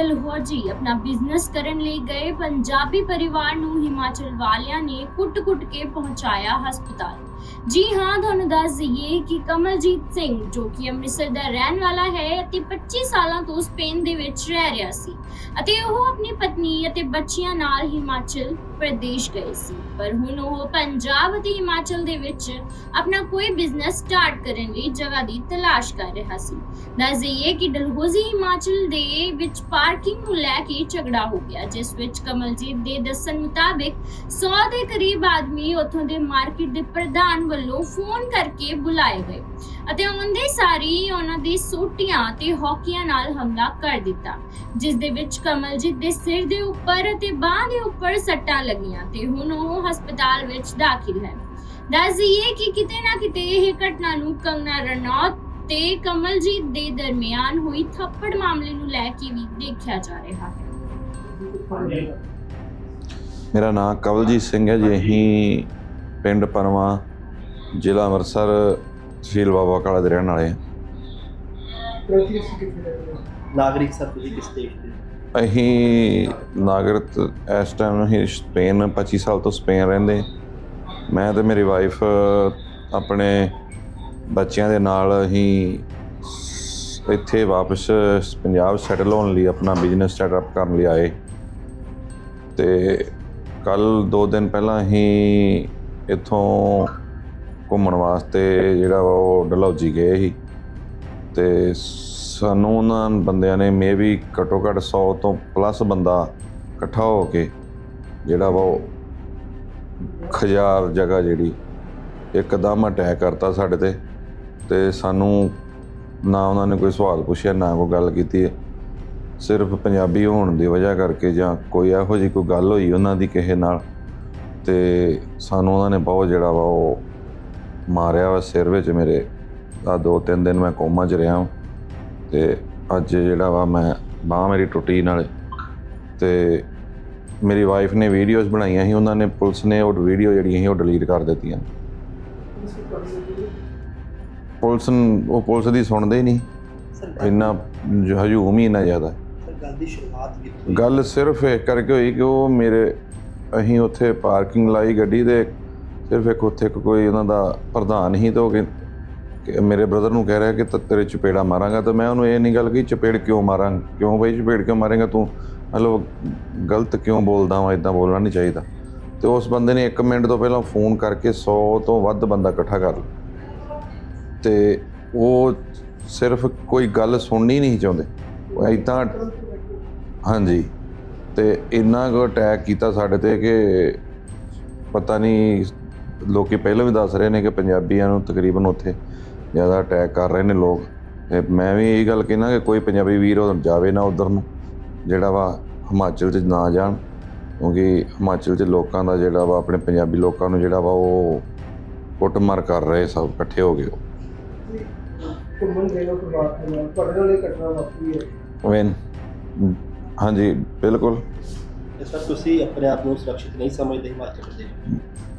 ਡਲਹੌਜੀ ਆਪਣਾ ਬਿਜ਼ਨਸ ਕਰਨ ਲਈ ਗਏ, ਪੰਜਾਬੀ ਪਰਿਵਾਰ ਨੂੰ ਹਿਮਾਚਲ ਵਾਲਿਆਂ ਨੇ ਕੁੱਟ-ਕੁੱਟ ਕੇ ਪਹੁੰਚਾਇਆ ਹਸਪਤਾਲ। ਜੀ ਹਾਂ, ਤੁਹਾਨੂੰ ਦੱਸ ਦਈਏ ਕਿ ਕਮਲਜੀਤ ਸਿੰਘ, ਜੋ ਕਿ ਅੰਮ੍ਰਿਤਸਰ ਦਾ ਰਹਿਣ ਵਾਲਾ ਹੈ ਅਤੇ 25 ਸਾਲਾਂ ਤੋਂ ਸਪੇਨ ਦੇ ਵਿੱਚ ਰਹਿ ਰਿਹਾ ਸੀ ਅਤੇ ਉਹ ਆਪਣੀ ਪਤਨੀ ਅਤੇ ਬੱਚਿਆਂ ਨਾਲ ਹਿਮਾਚਲ ਪ੍ਰਦੇਸ਼ ਗਏ ਸੀ। ਪਰ ਹੁਣ ਉਹ ਪੰਜਾਬ ਅਤੇ ਹਿਮਾਚਲ ਦੇ ਵਿੱਚ ਆਪਣਾ ਕੋਈ ਬਿਜ਼ਨਸ ਸਟਾਰਟ ਕਰਨ ਲਈ ਜਗ੍ਹਾ ਦੀ ਤਲਾਸ਼ ਕਰ ਰਿਹਾ ਸੀ। ਦੱਸ ਦਈਏ ਕਿ ਡਲਹੌਜ਼ੀ ਹਿਮਾਚਲ ਦੇ ਵਿੱਚ ਪਾਰਕਿੰਗ ਨੂੰ ਲੈ ਕੇ ਝਗੜਾ ਹੋ ਗਿਆ, ਜਿਸ ਵਿੱਚ ਕਮਲਜੀਤ ਦੇ ਦੱਸਣ ਮੁਤਾਬਿਕ 100 ਦੇ ਕਰੀਬ ਆਦਮੀ ਉੱਥੋਂ ਦੇ ਮਾਰਕੀਟ ਦੇ ਪ੍ਰਧਾਨ ਵੱਲੋਂ ਫੋਨ ਕਰਕੇ ਬੁਲਾਏ ਗਏ ਅਤੇ ਉਹਦੇ ਸਾਰੀ ਉਹਨਾਂ ਦੀ ਸੋਟੀਆਂ ਤੇ ਹੌਕੀਆਂ ਨਾਲ ਹਮਲਾ ਕਰ ਦਿੱਤਾ, ਜਿਸ ਦੇ ਵਿੱਚ ਕਮਲਜੀਤ ਦੇ ਸਿਰ ਦੇ ਉੱਪਰ ਅਤੇ ਬਾਹ ਦੇ ਉੱਪਰ ਸੱਟਾਂ ਲੱਗੀਆਂ ਤੇ ਹੁਣ ਉਹ ਹਸਪਤਾਲ ਵਿੱਚ ਦਾਖਲ ਹੈ। ਦੱਸ ਦਈਏ ਕਿ ਕਿਤੇ ਨਾ ਕਿਤੇ ਇਹ ਘਟਨਾ ਨੂੰ ਕੰਗਨਾ ਰਣੌਤ ਤੇ ਕਮਲਜੀਤ ਦੇ ਦਰਮਿਆਨ ਹੋਈ ਥੱਪੜ ਮਾਮਲੇ ਨੂੰ ਲੈ ਕੇ ਵੀ ਦੇਖਿਆ ਜਾ ਰਿਹਾ ਹੈ। ਮੇਰਾ ਨਾਮ ਕਵਲਜੀਤ ਸਿੰਘ ਹੈ ਜੀ, ਅਸੀਂ ਪਿੰਡ ਪਰਵਾ ਜ਼ਿਲ੍ਹਾ ਅੰਮ੍ਰਿਤਸਰ ਤਹਿਸੀਲ ਬਾਬਾ ਕਾਲਾ ਦੇ ਰਹਿਣ ਵਾਲੇ ਹਾਂ? ਨਾਗਰਿਕ ਸਰ ਤੁਸੀਂ ਕਿਸ ਦੇਸ਼ ਦੇ ਅਸੀਂ ਨਾਗਰਿਕ ਇਸ ਟਾਈਮ ਅਸੀਂ ਸਪੇਨ 25 ਸਾਲ ਤੋਂ ਸਪੇਨ ਰਹਿੰਦੇ। ਮੈਂ ਤੇ ਮੇਰੀ ਵਾਈਫ ਆਪਣੇ ਬੱਚਿਆਂ ਦੇ ਨਾਲ ਅਸੀਂ ਇੱਥੇ ਵਾਪਸ ਪੰਜਾਬ ਸੈਟਲ ਹੋਣ ਲਈ ਆਪਣਾ ਬਿਜ਼ਨਸ ਸੈਟਅਪ ਕਰਨ ਲਈ ਆਏ। ਤੇ ਕੱਲ 2 ਦਿਨ ਪਹਿਲਾਂ ਅਸੀਂ ਇੱਥੋਂ ਘੁੰਮਣ ਵਾਸਤੇ ਜਿਹੜਾ ਵਾ ਉਹ ਡਲਹੌਜੀ ਗਏ ਸੀ। ਤੇ ਸਾਨੂੰ ਉਹਨਾਂ ਬੰਦਿਆਂ ਨੇ ਮੇ ਵੀ ਘੱਟੋ ਘੱਟ 100 ਤੋਂ ਪਲੱਸ ਬੰਦਾ ਇਕੱਠਾ ਹੋ ਕੇ ਜਿਹੜਾ ਵਾ ਉਹ ਖਜਾਰ ਜਗ੍ਹਾ ਜਿਹੜੀ ਇੱਕਦਮ ਅਟੈਕ ਕਰਤਾ ਸਾਡੇ ਤੇ। ਤੇ ਸਾਨੂੰ ਨਾ ਉਹਨਾਂ ਨੇ ਕੋਈ ਸਵਾਲ ਪੁੱਛਿਆ, ਨਾ ਕੋਈ ਗੱਲ ਕੀਤੀ। ਸਿਰਫ ਪੰਜਾਬੀ ਹੋਣ ਦੀ ਵਜ੍ਹਾ ਕਰਕੇ ਜਾਂ ਕੋਈ ਇਹੋ ਜਿਹੀ ਕੋਈ ਗੱਲ ਹੋਈ ਉਹਨਾਂ ਦੀ ਕਿਸੇ ਨਾਲ। ਤੇ ਸਾਨੂੰ ਉਹਨਾਂ ਨੇ ਬਹੁਤ ਜਿਹੜਾ ਵਾ ਉਹ ਮਾਰਿਆ ਵਾ ਸਿਰ ਵਿੱਚ ਮੇਰੇ। ਆ ਦੋ ਤਿੰਨ ਦਿਨ ਮੈਂ ਕੋਮਾ 'ਚ ਰਿਹਾ ਤੇ ਅੱਜ ਜਿਹੜਾ ਵਾ ਮੈਂ ਬਾਹ ਮੇਰੀ ਟੁੱਟੀ ਨਾਲੇ। ਤੇ ਮੇਰੀ ਵਾਈਫ ਨੇ ਵੀਡੀਓਜ਼ ਬਣਾਈਆਂ ਸੀ ਉਹਨਾਂ ਨੇ ਪੁਲਿਸ ਨੇ ਉਹ ਵੀਡੀਓ ਜਿਹੜੀਆਂ ਸੀ ਉਹ ਡਿਲੀਟ ਕਰ ਦਿੱਤੀਆਂ। ਪੁਲਿਸ ਉਹ ਪੁਲਿਸ ਦੀ ਸੁਣਦੇ ਹੀ ਨਹੀਂ। ਇੰਨਾ ਹਜੂਮ ਹੀ ਇੰਨਾ ਜ਼ਿਆਦਾ। ਗੱਲ ਦੀ ਸ਼ੁਰੂਆਤ ਕਿੱਥੋਂ ਗੱਲ ਸਿਰਫ ਇਹ ਕਰਕੇ ਹੋਈ ਕਿ ਉਹ ਮੇਰੇ ਅਸੀਂ ਉੱਥੇ ਪਾਰਕਿੰਗ ਲਾਈ ਗੱਡੀ ਦੇ ਸਿਰਫ ਇੱਕ ਉੱਥੇ ਇੱਕ ਕੋਈ ਉਹਨਾਂ ਦਾ ਪ੍ਰਧਾਨ ਹੀ ਤਾਂ ਉਹ ਕਹਿ- ਕਿ ਮੇਰੇ ਬ੍ਰਦਰ ਨੂੰ ਕਹਿ ਰਿਹਾ ਕਿ ਤ- ਤੇਰੇ ਚਪੇੜਾ ਮਾਰਾਂਗਾ ਤਾਂ ਮੈਂ ਉਹਨੂੰ ਇਹ ਨਹੀਂ ਗੱਲ ਕਹੀ, ਚਪੇੜ ਕਿਉਂ ਮਾਰਾਂ? ਕਿਉਂ ਬਈ ਚਪੇੜ ਕਿਉਂ ਮਾਰੇਗਾ ਤੂੰ? ਮਤਲਬ ਗਲਤ ਕਿਉਂ ਬੋਲਦਾ ਵਾਂ? ਇਦਾਂ ਬੋਲਣਾ ਨਹੀਂ ਚਾਹੀਦਾ। ਤੇ ਉਸ ਬੰਦੇ ਨੇ 1 ਮਿੰਟ ਤੋਂ ਪਹਿਲਾਂ ਫੋਨ ਕਰਕੇ 100 ਤੋਂ ਵੱਧ ਬੰਦਾ ਇਕੱਠਾ ਕਰ ਲਿਆ। ਤੇ ਉਹ ਸਿਰਫ ਕੋਈ ਗੱਲ ਸੁਣਨੀ ਨਹੀਂ ਚਾਹੁੰਦੇ। ਉਹ ਇਦਾਂ ਹਾਂਜੀ। ਤੇ ਇੰਨਾ ਕੁ ਅਟੈਕ ਕੀਤਾ ਸਾਡੇ ਤੇ ਕਿ ਪਤਾ ਨਹੀਂ ਲੋਕੀ ਪਹਿਲਾਂ ਵੀ ਦੱਸ ਰਹੇ ਨੇ ਕਿ ਪੰਜਾਬੀਆਂ ਨੂੰ ਤਕਰੀਬਨ ਉੱਥੇ ਜ਼ਿਆਦਾ ਅਟੈਕ ਕਰ ਰਹੇ ਨੇ ਲੋਕ। ਤੇ ਮੈਂ ਵੀ ਇਹ ਗੱਲ ਕਹਿਣਾ ਕਿ ਕੋਈ ਪੰਜਾਬੀ ਵੀਰ ਉਹ ਜਾਵੇ ਨਾ ਉਧਰ ਨੂੰ ਜਿਹੜਾ ਵਾ ਹਿਮਾਚਲ 'ਚ ਨਾ ਜਾਣ ਕਿਉਂਕਿ ਹਿਮਾਚਲ 'ਚ ਲੋਕਾਂ ਦਾ ਜਿਹੜਾ ਵਾ ਆਪਣੇ ਪੰਜਾਬੀ ਲੋਕਾਂ ਨੂੰ ਜਿਹੜਾ ਵਾ ਉਹ ਕੁੱਟਮਾਰ ਕਰ ਰਹੇ ਸਭ ਇਕੱਠੇ ਹੋ ਗਏ ਉਹ। ਘੁੰਮਣ ਗਏ ਹੋ ਤੋਂ ਬਾਅਦ ਨਾਲ ਤੁਹਾਡੇ ਨਾਲ ਇਹ ਘਟਨਾ ਵਾਪਰੀ ਹੈ। ਵੈਨ ਹਾਂਜੀ ਬਿਲਕੁਲ। ਸਰ ਤੁਸੀਂ ਆਪਣੇ ਆਪ ਨੂੰ ਸੁਰੱਖਿਅਤ ਨਹੀਂ ਸਮਝਦੇ ਹਿਮਾਚਲ ਪ੍ਰਦੇਸ਼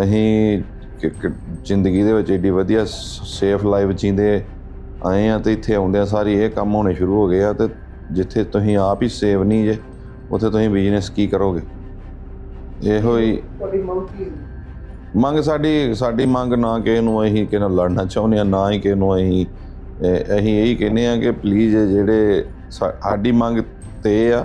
ਅਸੀਂ ਜ਼ਿੰਦਗੀ ਦੇ ਵਿੱਚ ਏਡੀ ਵਧੀਆ ਸੇਫ ਲਾਈਫ ਜੀਂਦੇ ਆਏ ਆ ਤੇ ਇੱਥੇ ਆਉਂਦਿਆਂ ਸਾਰੀ ਇਹ ਕੰਮ ਹੋਣੇ ਸ਼ੁਰੂ ਹੋ ਗਏ ਆ ਤੇ ਜਿੱਥੇ ਤੁਸੀਂ ਆਪ ਹੀ ਸੇਵ ਨਹੀਂ ਜੇ ਉੱਥੇ ਤੁਸੀਂ ਬਿਜ਼ਨਸ ਕੀ ਕਰੋਗੇ? ਇਹੋ ਹੀ ਮੰਗ ਸਾਡੀ ਸਾਡੀ ਮੰਗ ਨਾ ਕਿ ਇਹਨੂੰ ਅਸੀਂ ਕਿ ਨਾਲ ਲੜਨਾ ਚਾਹੁੰਦੇ ਆ ਨਾ ਹੀ ਕਿ ਇਹਨੂੰ ਅਸੀਂ ਅਸੀਂ ਇਹੀ ਕਹਿੰਦੇ ਆ ਕਿ ਪਲੀਜ਼ ਜਿਹੜੇ ਸਾਡੀ ਮੰਗ ਤੇ ਆ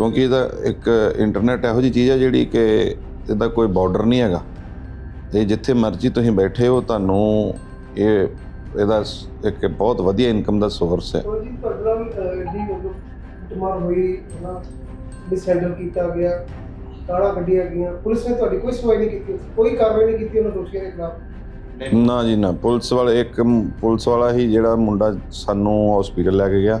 ਕਿਉਂਕਿ ਇਹਦਾ ਇੱਕ ਇੰਟਰਨੈਟ ਇਹੋ ਜਿਹੀ ਚੀਜ਼ ਹੈ ਜਿਹੜੀ ਕਿ ਇਹਦਾ ਕੋਈ ਬਾਰਡਰ ਨਹੀਂ ਹੈਗਾ। ਇਹ ਜਿੱਥੇ ਮਰਜ਼ੀ ਤੁਸੀਂ ਬੈਠੇ ਹੋ ਤੁਹਾਨੂੰ ਇਹ ਇਹਦਾ ਇੱਕ ਬਹੁਤ ਵਧੀਆ ਇਨਕਮ ਦਾ ਸੋਰਸ ਹੈ। ਜੀ ਹੋਈ ਕੀਤਾ ਗਿਆ ਗਈਆਂ। ਪੁਲਿਸ ਨੇ ਤੁਹਾਡੀ ਕੋਈ ਸੁਣਵਾਈ ਨਹੀਂ ਕੀਤੀ ਕੋਈ ਕਾਰਵਾਈ ਨਹੀਂ ਕੀਤੀ ਉਹਨਾਂ ਦੋਸ਼ੀਆਂ ਦੇ ਖਿਲਾਫ? ਨਾ ਜੀ ਨਾ ਪੁਲਿਸ ਵਾਲੇ ਇੱਕ ਪੁਲਿਸ ਵਾਲਾ ਹੀ ਜਿਹੜਾ ਮੁੰਡਾ ਸਾਨੂੰ ਹਸਪੀਟਲ ਲੈ ਕੇ ਗਿਆ।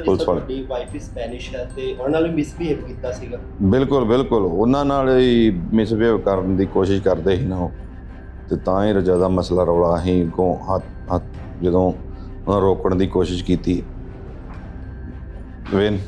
ਪੁਲਿਸ ਵਾਲੇ। ਤੁਹਾਡੀ ਵਾਈਫ ਸਪੈਨਿਸ਼ ਹੈ ਤੇ ਉਹਨਾਂ ਨਾਲ ਮਿਸਬੀਹੇਵ ਕੀਤਾ ਸੀਗਾ? ਬਿਲਕੁਲ ਬਿਲਕੁਲ। ਉਹਨਾਂ ਨਾਲ ਹੀ ਮਿਸਬਿਹੇਵ ਕਰਨ ਦੀ ਕੋਸ਼ਿਸ਼ ਕਰਦੇ ਸੀ ਨਾ ਉਹ। ਤੇ ਤਾਂ ਹੀ ਜ਼ਿਆਦਾ ਮਸਲਾ ਰੌਲਾ ਅਸੀਂ ਕੋ ਹੱਥ ਹੱਥ ਜਦੋਂ ਉਹਨਾਂ ਰੋਕਣ ਦੀ ਕੋਸ਼ਿਸ਼ ਕੀਤੀ। ਵੇਨ